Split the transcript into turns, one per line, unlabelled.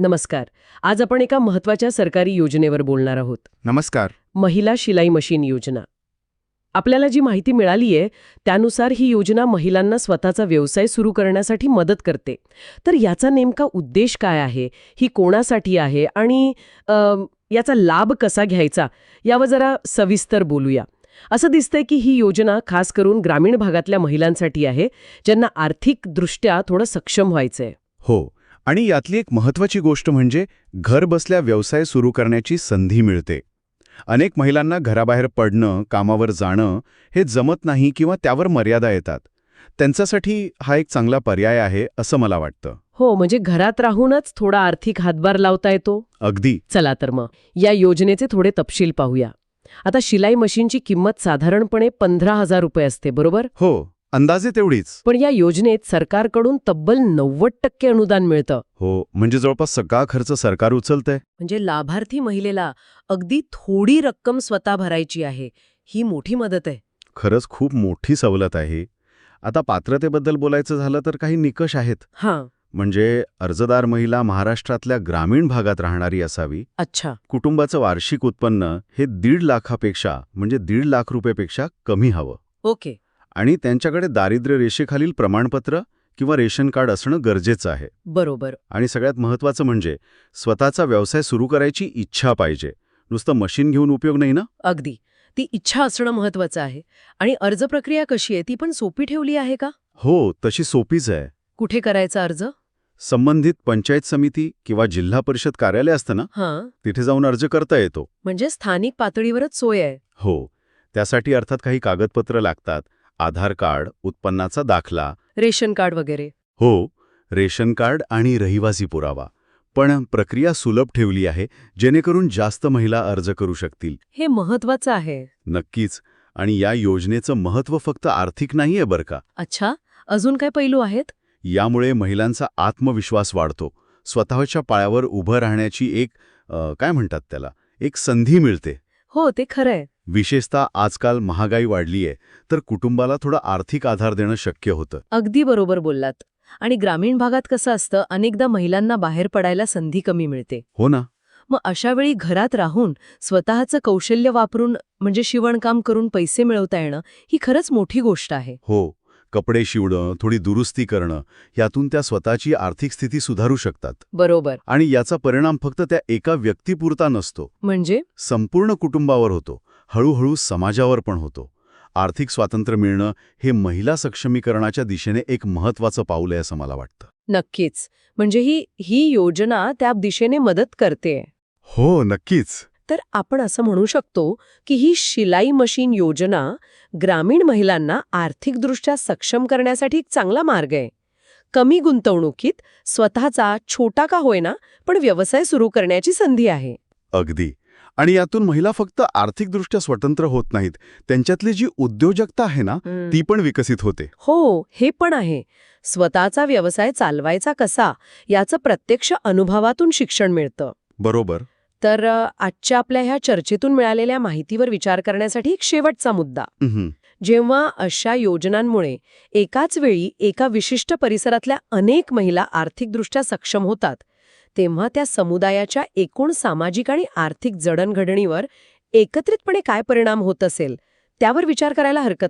नमस्कार. आज आपण एका महत्त्वाच्या सरकारी योजनेवर बोलणार आहोत.
नमस्कार.
महिला शिलाई मशीन योजना. आपल्याला जी माहिती मिळाली आहे त्यानुसार ही योजना महिलांना स्वतःचा व्यवसाय सुरू करण्यासाठी मदत करते. तर याचा नेमका उद्देश काय आहे? ही कोणासाठी आहे? आणि याचा लाभ कसा घ्यायचा? यावर जरा सविस्तर बोलूया. असं दिसतंय की ही योजना खास करून ग्रामीण भागातल्या महिलांसाठी आहे ज्यांना आर्थिकदृष्ट्या थोडं सक्षम व्हायचंय.
हो. आणि यातली एक महत्वाची गोष्ट म्हणजे घर बसल्या व्यवसाय सुरू करण्याची संधी मिळते. अनेक महिलांना घराबाहेर पडणं कामावर जाणं हे जमत नाही किंवा त्यावर मर्यादा येतात. त्यांच्यासाठी हा एक चांगला पर्याय आहे असं मला वाटतं.
हो म्हणजे घरात राहूनच थोडा आर्थिक हातभार लावता येतो?
अगदी.
चला तर मग या योजनेचे थोडे तपशील पाहूया. आता शिलाई मशीनची किंमत साधारणपणे पंधरा हजार रुपये असते बरोबर?
हो. अंदाजे तेवढीच.
पण या योजनेत सरकारकडून तब्बल नव्वद टक्के अनुदान मिळतं.
हो म्हणजे जवळपास सगळा खर्च सरकार उचलतंय?
म्हणजे लाभार्थी महिलेला अगदी थोडी रक्कम स्वतः भरायची आहे ही मोठी मदत आहे.
खरंच खूप मोठी सवलत आहे. आता पात्रतेबद्दल बोलायचं झालं तर काही निकष आहेत.
हां.
म्हणजे अर्जदार महिला महाराष्ट्रातल्या ग्रामीण भागात राहणारी असावी.
अच्छा.
कुटुंबाचं वार्षिक उत्पन्न हे दीड लाखापेक्षा म्हणजे दीड लाख रुपयेपेक्षा कमी हवं.
ओके.
आणि त्यांच्याकडे दारिद्र्य रेषेखालील प्रमाणपत्र किंवा रेशन कार्ड असणं गरजेचं आहे.
बरोबर.
आणि सगळ्यात महत्त्वाचं म्हणजे स्वतःचा व्यवसाय सुरू करायची इच्छा पाहिजे. नुसतं मशीन घेऊन उपयोग नाही ना?
अगदी. ती इच्छा असणं महत्वाचं आहे. आणि अर्ज प्रक्रिया कशी आहे? ती पण सोपी ठेवली आहे का?
हो तशी सोपीच आहे.
कुठे करायचा अर्ज?
संबंधित पंचायत समिती किंवा जिल्हा परिषद कार्यालय असतं ना?
हां.
तिथे जाऊन अर्ज करता येतो.
म्हणजे स्थानिक पातळीवरच सोय आहे.
हो. त्यासाठी अर्थात काही कागदपत्र लागतात. आधार कार्ड उत्पन्नाचा दाखला.
रेशन कार्ड वगैरे.
हो रेशन कार्ड आणि रहिवासी पुरावा. पण प्रक्रिया सुलभ ठेवली आहे जेणेकरून जास्त महिला अर्ज करू शकतील.
हे महत्वाचं आहे.
नक्कीच. आणि या योजनेचं महत्त्व फक्त आर्थिक नाहीये बरं का.
अच्छा अजून काय पैलू आहेत?
यामुळे महिलांचा आत्मविश्वास वाढतो. स्वतःच्या पायावर उभं राहण्याची एक अ, काय म्हणतात त्याला? एक संधी मिळते.
हो ते खरंय.
विशेषतः आजकाल महागाई वाढली आहे तर कुटुंबाला थोडा आर्थिक आधार देणं शक्य होतं.
अगदी बरोबर बोललात. आणि ग्रामीण भागात कसं असतं अनेकदा महिलांना बाहेर पडायला संधी कमी मिळते.
हो ना.
मग अशा वेळी घरात राहून स्वतःचं कौशल्य वापरून म्हणजे शिवणकाम करून पैसे मिळवता येणं ही खरंच मोठी गोष्ट आहे.
हो. कपडे शिवणं थोडी दुरुस्ती करणं यातून त्या स्वतःची आर्थिक स्थिती सुधारू शकतात.
बरोबर.
आणि याचा परिणाम फक्त त्या एका व्यक्तीपुरता नसतो.
म्हणजे?
संपूर्ण कुटुंबावर होतो. हळूहळू समाजावर पण होतो. आर्थिक स्वातंत्र्य मिळणं हे महिला सक्षमीकरणाच्या दिशेने एक महत्वाचं पाऊल आहे असं मला वाटतं.
नक्कीच. म्हणजे ही ही योजना त्या दिशेने मदत करते.
हो नक्कीच.
तर आपण असं म्हणू शकतो की ही शिलाई मशीन योजना ग्रामीण महिलांना आर्थिकदृष्ट्या सक्षम करण्यासाठी एक चांगला मार्ग आहे. कमी गुंतवणुकीत स्वतःचा छोटा का होईना पण व्यवसाय सुरू करण्याची संधी आहे.
अगदी. आणि यातून महिला फक्त आर्थिकदृष्ट्या स्वतंत्र होत नाहीत. त्यांच्यातली जी उद्योजकता आहे ना ती पण विकसित होते.
हो हे पण आहे. स्वतःचा व्यवसाय चालवायचा कसा याचं प्रत्यक्ष अनुभवातून शिक्षण मिळतं.
बरोबर.
तर आजच्या आपल्या ह्या चर्चेतून मिळालेल्या माहितीवर विचार करण्यासाठी एक शेवटचा मुद्दा. जेव्हा अशा योजनांमुळे एकाच वेळी एका विशिष्ट परिसरातल्या अनेक महिला आर्थिकदृष्ट्या सक्षम होतात तेव्हा त्या समुदायाच्या एकूण सामाजिक आणि आर्थिक जडणघडणीवर एकत्रितपणे काय परिणाम होत असेल त्यावर विचार करायला हरकत